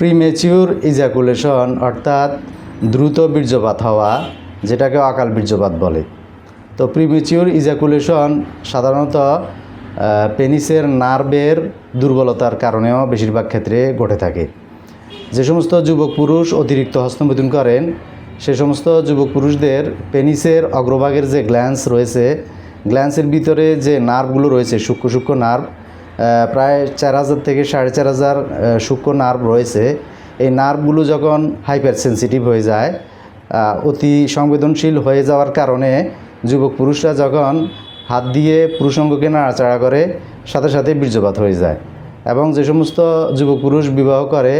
Premature ejaculation অর্থাৎ দ্রুত বীর্যপাত হওয়া যেটাকে অকাল বীর্যপাত বলে। তো প্রিমেচিউর ইজাকুলেশন সাধারণত পেনিসের নার্ভের দুর্বলতার কারণেও বেশিরভাগ ক্ষেত্রে ঘটে থাকে। যে সমস্ত যুবক পুরুষ অতিরিক্ত হস্তমৈথুন করেন, সে সমস্ত যুবক পুরুষদের পেনিসের অগ্রভাগের যে গ্ল্যান্স রয়েছে গ্ল্যান্সের ভিতরে যে নার্ভগুলো রয়েছে, সূক্ষ্ম সূক্ষ্ম নার্ভ প্রায় চার হাজার থেকে সাড়ে চার হাজার সূক্ষ্ম নার্ভ রয়েছে। এই নার্ভগুলো যখন হাইপার সেন্সিটিভ হয়ে যায় অতি সংবেদনশীল হয়ে যাওয়ার কারণে যুবক পুরুষরা যখন হাত দিয়ে পুরুষঙ্গকে নাড়াচাড়া করে, সাথে সাথে বীর্যপাত হয়ে যায় এবং যে সমস্ত যুবক পুরুষ বিবাহ করে,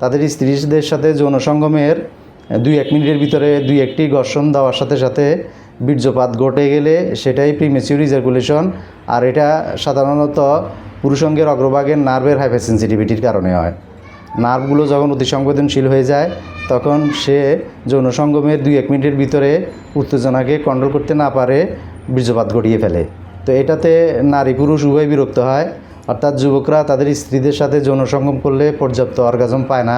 তাদের স্ত্রীদের সাথে যৌন সঙ্গমের দুই এক মিনিটের ভিতরে দুই একটি ঘর্ষণ দেওয়ার সাথে সাথে বীর্যপাত ঘটে গেলে সেটাই প্রিমেচিউর ইজাকুলেশন আর এটা সাধারণত পুরুষঙ্গের অগ্রভাগের নার্ভের হাইপারসেন্সিটিভিটির কারণে হয়। নার্ভগুলো যখন অতি সংবেদনশীল হয়ে যায়, তখন সে যৌন সঙ্গমের দুই এক মিনিটের ভিতরে উত্তেজনাকে কন্ট্রোল করতে না পারে, বীর্যপাত ঘটিয়ে ফেলে। তো এটাতে নারী পুরুষ উভয় বিরক্ত হয়, অর্থাৎ যুবকরা তাদের স্ত্রীদের সাথে যৌন সঙ্গম করলে পর্যাপ্ত অর্গাজম পায় না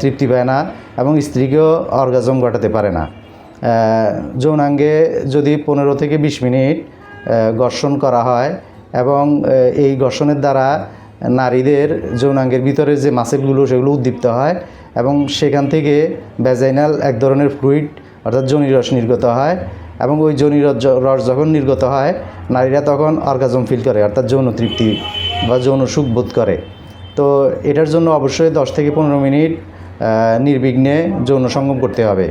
তৃপ্তি পায় না, এবং স্ত্রীকেও অর্গাজম ঘটাতে পারে না। যৌনাঙ্গে যদি পনেরো থেকে বিশ মিনিট ঘর্ষণ করা হয় এবং এই ঘর্ষণের দ্বারা নারীদের যৌনাঙ্গের ভিতরে যে মাসেলগুলো সেগুলো উদ্দীপ্ত হয় এবং সেখান থেকে ভ্যাজাইনাল এক ধরনের ফ্লুইড অর্থাৎ জনিরস নির্গত হয় এবং ওই জনিরস রস যখন নির্গত হয়, নারীরা তখন অর্গাজম ফিল করে, অর্থাৎ যৌন তৃপ্তি বা যৌন সুখ বোধ করে। তো এটার জন্য অবশ্যই দশ থেকে পনেরো মিনিট নির্বিঘ্নে যৌন সঙ্গম করতে হবে।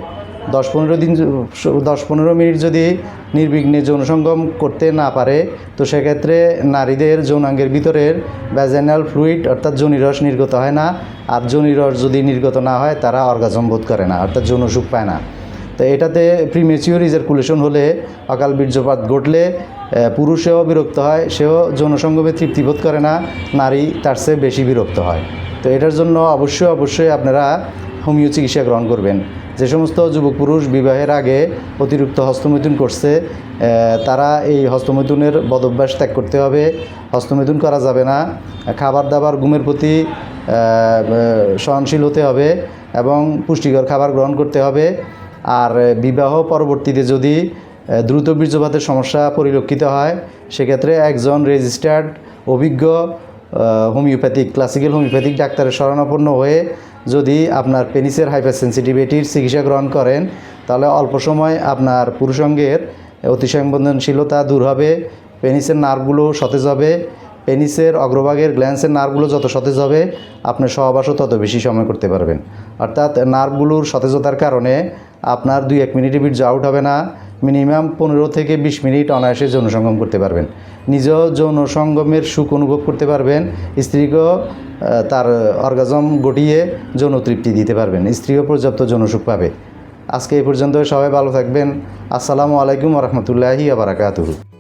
দশ পনেরো দিন দশ পনেরো মিনিট যদি নির্বিঘ্নে যৌন সঙ্গম করতে না পারে, তো সেক্ষেত্রে নারীদের যৌনাঙ্গের ভিতরের ভ্যাজাইনাল ফ্লুইড অর্থাৎ যৌনিরস নির্গত হয় না। আর যৌনিরস যদি নির্গত না হয়, তারা অর্গাজম বোধ করে না, অর্থাৎ যৌন সুখ পায় না। তো এটাতে প্রিমেচিওর ইজাকুলেশন হলে অকাল বীর্যপাত ঘটলে পুরুষেও বিরক্ত হয়, সেও যৌনসঙ্গমে তৃপ্তি বোধ করে না, নারী তার চেয়ে বেশি বিরক্ত হয়। তো এটার জন্য অবশ্যই অবশ্যই আপনারা হোমিও চিকিৎসা গ্রহণ করবেন। যে সমস্ত যুবক পুরুষ বিবাহের আগে অতিরিক্ত হস্তমৈথুন করছে তারা এই হস্তমৈথুনের বদভ্যাস ত্যাগ করতে হবে। হস্তমৈথুন করা যাবে না। খাবার দাবার ঘুমের প্রতি সহনশীল হতে হবে এবং পুষ্টিকর খাবার গ্রহণ করতে হবে। আর বিবাহ পরবর্তীতে যদি দ্রুত বীর্যপাতের সমস্যা পরিলক্ষিত হয়, সেক্ষেত্রে একজন রেজিস্টার্ড, অভিজ্ঞ হোমিওপ্যাথিক ক্লাসিক্যাল হোমিওপ্যাথিক ডাক্তারের শরণাপন্ন হয়ে যদি আপনার পেনিসের হাইপার সেন্সিটিভিটির চিকিৎসা গ্রহণ করেন, তাহলে অল্প সময় আপনার পুরুষঙ্গের অতি সংবেদনশীলতা দূর হবে পেনিসের নার্ভগুলো সতেজ হবে পেনিসের অগ্রভাগের গ্ল্যান্সের নার্ভগুলো যত সতেজ হবে আপনার সহবাসও তত বেশি সময় করতে পারবেন। অর্থাৎ নার্ভগুলোর সতেজতার কারণে আপনার দুই এক মিনিটে বীর্য আউট হবে না মিনিমাম পনেরো থেকে বিশ মিনিট অনায়াসে যৌন সঙ্গম করতে পারবেন। নিজেও যৌন সঙ্গমের সুখ অনুভব করতে পারবেন। স্ত্রীকেও তার অর্গাজম গটিয়ে যৌন তৃপ্তি দিতে পারবেন। স্ত্রীও পর্যাপ্ত যৌন সুখ পাবে। আজকে এই পর্যন্ত সবাই ভালো থাকবেন। আসসালামু আলাইকুম রহমতুল্লাহি আবরাকাতুহু